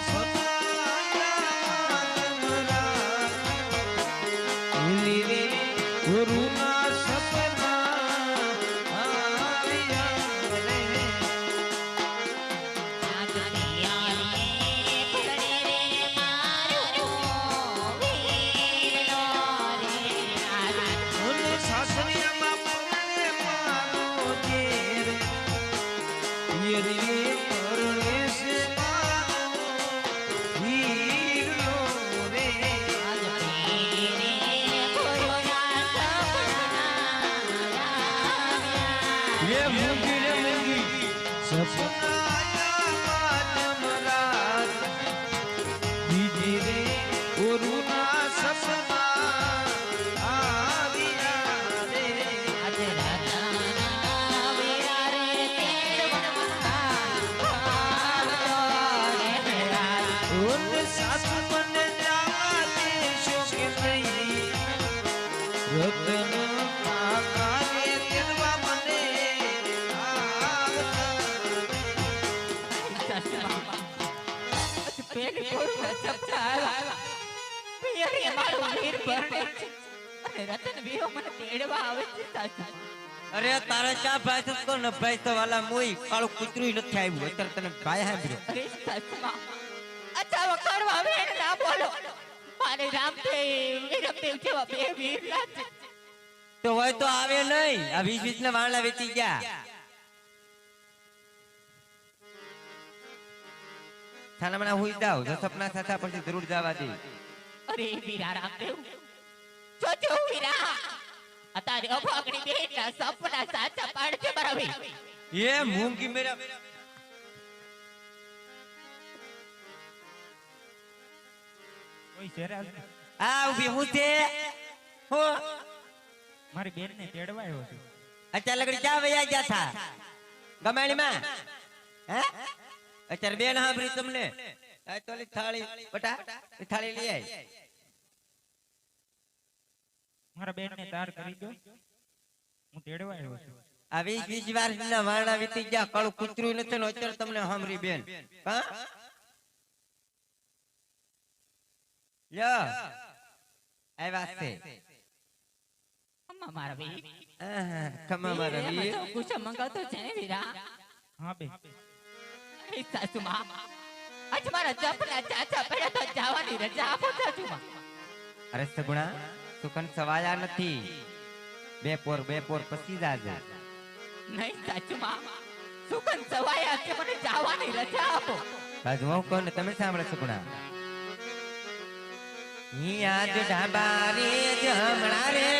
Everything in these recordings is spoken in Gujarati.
ગુરુના એ મૂંગી રે મૂંગી. બીજી રે ગુરુના સપના રે. સાસુ મને જવા દેશો કે નહીં? રતન અરે તારે ચા ભાઈ તો કોણ ભાઈ તો વાલા મોઈ? કાળું કૂતરું નથી આવ્યું. અત્યારે તને ભાઈ સાંભળ્યો. તો હોય તો આવે નહીં. આ વીસ વીસ ને વાળા વેચી ગયા. થાના મના હુઈ જાવ જો સપના સાચા પછી જરૂર જવા દે. અરે વીરા રામદેવ. જો વીરા. અતારે અભાગણી બેનના સપના સાચા પાડજે મારા ભાઈ એ મૂંગી મેરા કોઈ શેરા આ ઊભી હું છે? હો. મારી બેન ને તેડવા આવ્યો છું. અચ્છા લગડી ક્યાં વયા ગયા થા? ગમાણી માં હે? અત્યારે બેન સાંભળી તમને. આ થાળી બટા થાળી લઈ આવી મારા બેન ને તાર કરી દો. હું તેડવા આવ્યો છું. આ વીસ વીસ વાર ના વારણા વીતી ગયા કળું કૂતરું નથી ને અત્યારે તમને સાંભળી બેન. હા? લ્યો. આવ્યા છે. અમ્મા મારા ભાઈ ખમા મારા ભાઈ કુછ મંગાવતો છે ને વીરા. હા બે. એ સાસુમા આજ મારા જપના ચાચા પડ્યા તો જવાની રજા આપો સાસુમા અરે સગુણા સુકન સવાયા નથી. બે પોર બે પોર પછી જાજે. નહીં સાસુમા સુકન સવાયા છે મને જવાની રજા આપો. બાજુ હું કહું તમે સાંભળો સગુણા. ઈ આજ ઢાબા રે જમણા રે.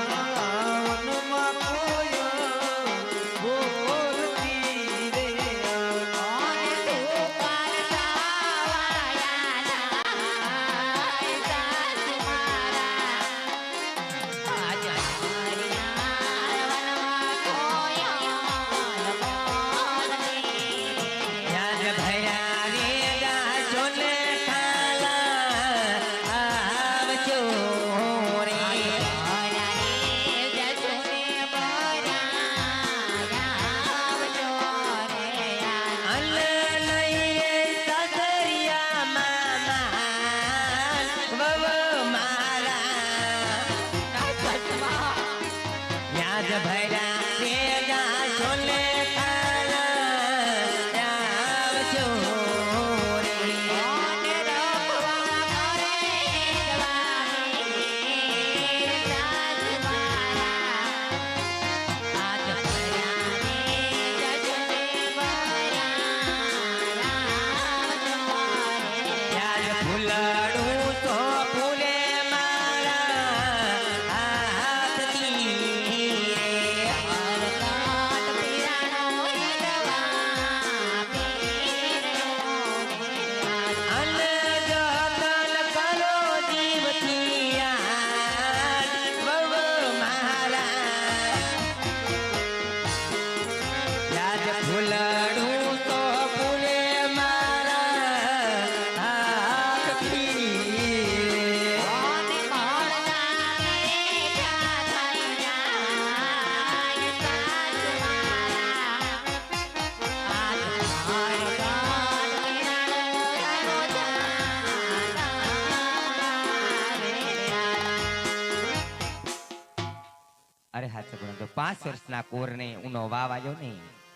હા તો પાંચ વર્ષના કોરને ઉનો વાવ આવ્યો ને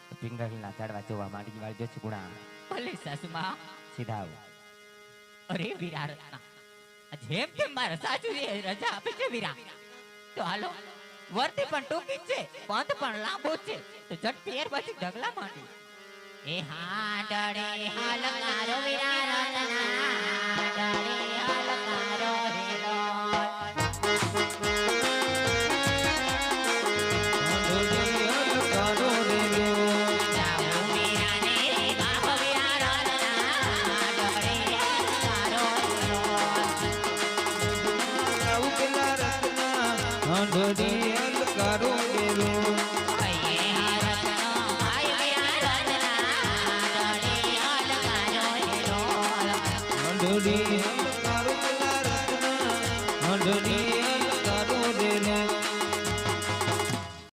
તો પિંગળના ઝાડવા જોવા માંડી વાળજો છે ગુણા ભલે સાસુમાં. સીધા આવ. અરે વીરા રત્ના જેમ તેમ મારા સાસુએ રજા આપે છે વીરા તો હાલો. વર્તી પણ ટૂંકી છે પંથ પણ લાંબો છે. તો ઝટ પેર પછી ઢગલા માંડી. એ હા ડરે હાલકારો feliz.